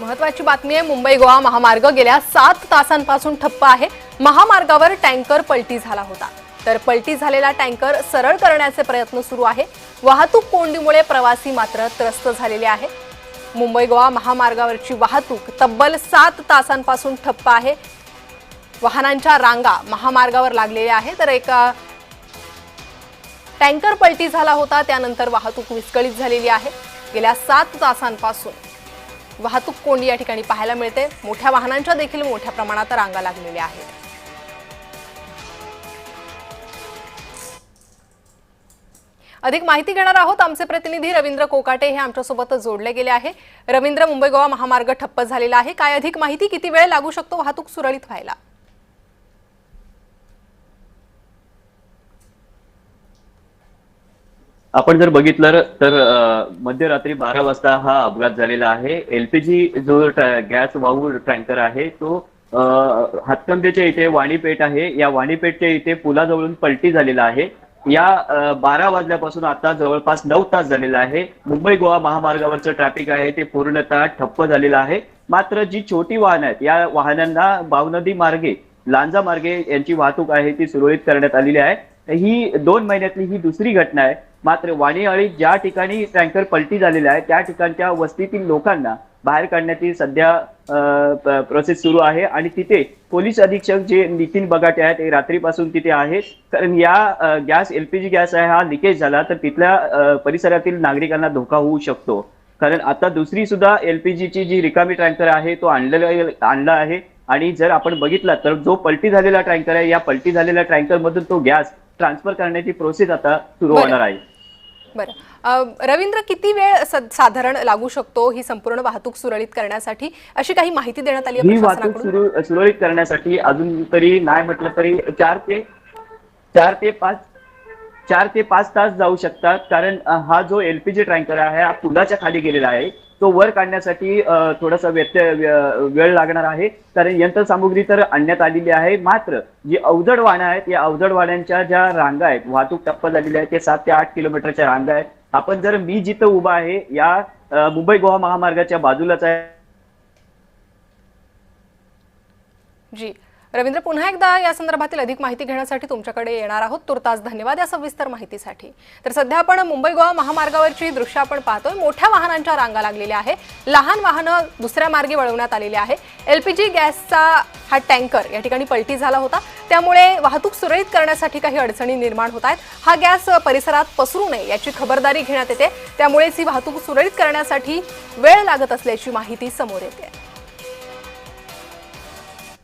महत्वाची बातमी आहे मुंबई गोवा महामार्ग गेल्या सात तासांपासून ठप्प आहे. महामार्गावर टँकर पलटी झाला होता. तर पलटी झालेला टँकर सरळ करण्याचे प्रयत्न सुरू आहे. वाहतूक कोंडीमुळे प्रवासी मात्र त्रस्त झालेले आहे. मुंबई गोवा महामार्गावरची वाहतूक तब्बल सात तासांपासून ठप्प आहे. वाहनांच्या रांगा महामार्गावर लागलेल्या आहे तर एका टँकर पलटी झाला होता त्यानंतर वाहतूक विस्कळीत झालेली आहे. गेल्या सात तासांपासून वाहतूक कोंडी या ठिकाणी पाहायला मिळते. मोठ्या वाहनांच्या देखील मोठ्या प्रमाणात रांगा लागलेल्या आहेत. अधिक माहिती घेणार आहोत आमचे प्रतिनिधी रवींद्र कोकाटे हे आमच्यासोबत जोडले गेले आहे. रवींद्र मुंबई गोवा महामार्ग ठप्प झालेला आहे. काय अधिक माहिती किती वेळ लागू शकतो वाहतूक सुरळीत व्हायला? आपण जर बघितलं तर मध्यरात्री बारा वाजता हा अपघात झालेला आहे. एलपीजी जो गॅस वाहू टँकर आहे तो हातकंदेच्या इथे वाणीपेठ आहे. या वाणीपेठच्या इथे पुलाजवळून पलटी झालेला आहे. या बारा वाजल्यापासून आता जवळपास नऊ तास झालेला आहे. मुंबई गोवा महामार्गावरचं ट्रॅफिक आहे ते पूर्णतः ठप्प झालेलं आहे. मात्र जी छोटी वाहनं आहेत या वाहनांना भावनदी मार्गे लांजा मार्गे यांची वाहतूक आहे ती सुरळीत करण्यात आलेली आहे. ही दोन महिन्यातली ही दुसरी घटना आहे. मात्र वाणीआळी ज्या ठिकाणी टँकर पलटी झालेला आहे त्या ठिकाणच्या वस्तीतील लोकांना बाहेर काढण्याची सध्या प्रोसेस सुरू आहे. आणि तिथे पोलीस अधीक्षक जे नितीन बगाटे आहेत ते रात्रीपासून तिथे आहेत. कारण या गॅस एलपीजी गॅस आहे हा लिकेज झाला तर तिथल्या परिसरातील नागरिकांना धोका होऊ शकतो. कारण आता दुसरी सुद्धा एलपीजीची जी रिकामी टँकर आहे तो आणलेला आणला आहे. आणि जर आपण बघितला तर जो पलटी झालेला टँकर आहे या पलटी झालेल्या टँकर मधून तो गॅस ट्रान्सफर करण्याची प्रोसेस आता सुरू. होणार आहे. बरं. रवींद्र किती वेळ साधारण लागू शकतो ही संपूर्ण वाहतूक सुरळीत करण्यासाठी? अशी काही माहिती देण्यात आली ही वाहतूक सुरळीत करण्यासाठी अजून तरी नाही म्हटलं तरी चार ते चार ते पाच चार ते पाच तास जाऊ शकतात. कारण हा जो एलपीजी टँकर आहे हा पुलाच्या खाली गेलेला आहे. तो वर काढण्यासाठी थोडासा व्यत्यय वेळ लागणार आहे. कारण यंत्रसामुग्री तर आणण्यात आलेली आहे. मात्र जी अवजड वाहनं आहेत या अवजड वाहनांच्या ज्या रांगा आहेत वाहतूक टप्पा झालेली आहे ते सात ते आठ किलोमीटरच्या रांगा आहेत. आपण जर मी जिथं उभा आहे या मुंबई गोवा महामार्गाच्या बाजूलाच आहे. जी. रवींद्र पुन्हा एकदा या संदर्भातील अधिक माहिती घेण्यासाठी तुमच्याकडे येणार आहोत. तुर्तास धन्यवाद या सविस्तर माहितीसाठी. तर सध्या आपण मुंबई गोवा महामार्गावरची दृश्य आपण पाहतोय. मोठ्या वाहनांच्या रांगा लागलेल्या आहे लहान वाहनं दुसऱ्या मार्गे वळवण्यात आलेली आहे. एलपीजी गॅसचा हा टँकर या ठिकाणी पलटी झाला होता. त्यामुळे वाहतूक सुरळीत करण्यासाठी काही अडचणी निर्माण होत आहेत. हा गॅस परिसरात पसरू नये याची खबरदारी घेण्यात येते. त्यामुळेच ही वाहतूक सुरळीत करण्यासाठी वेळ लागत असल्याची माहिती समोर येते.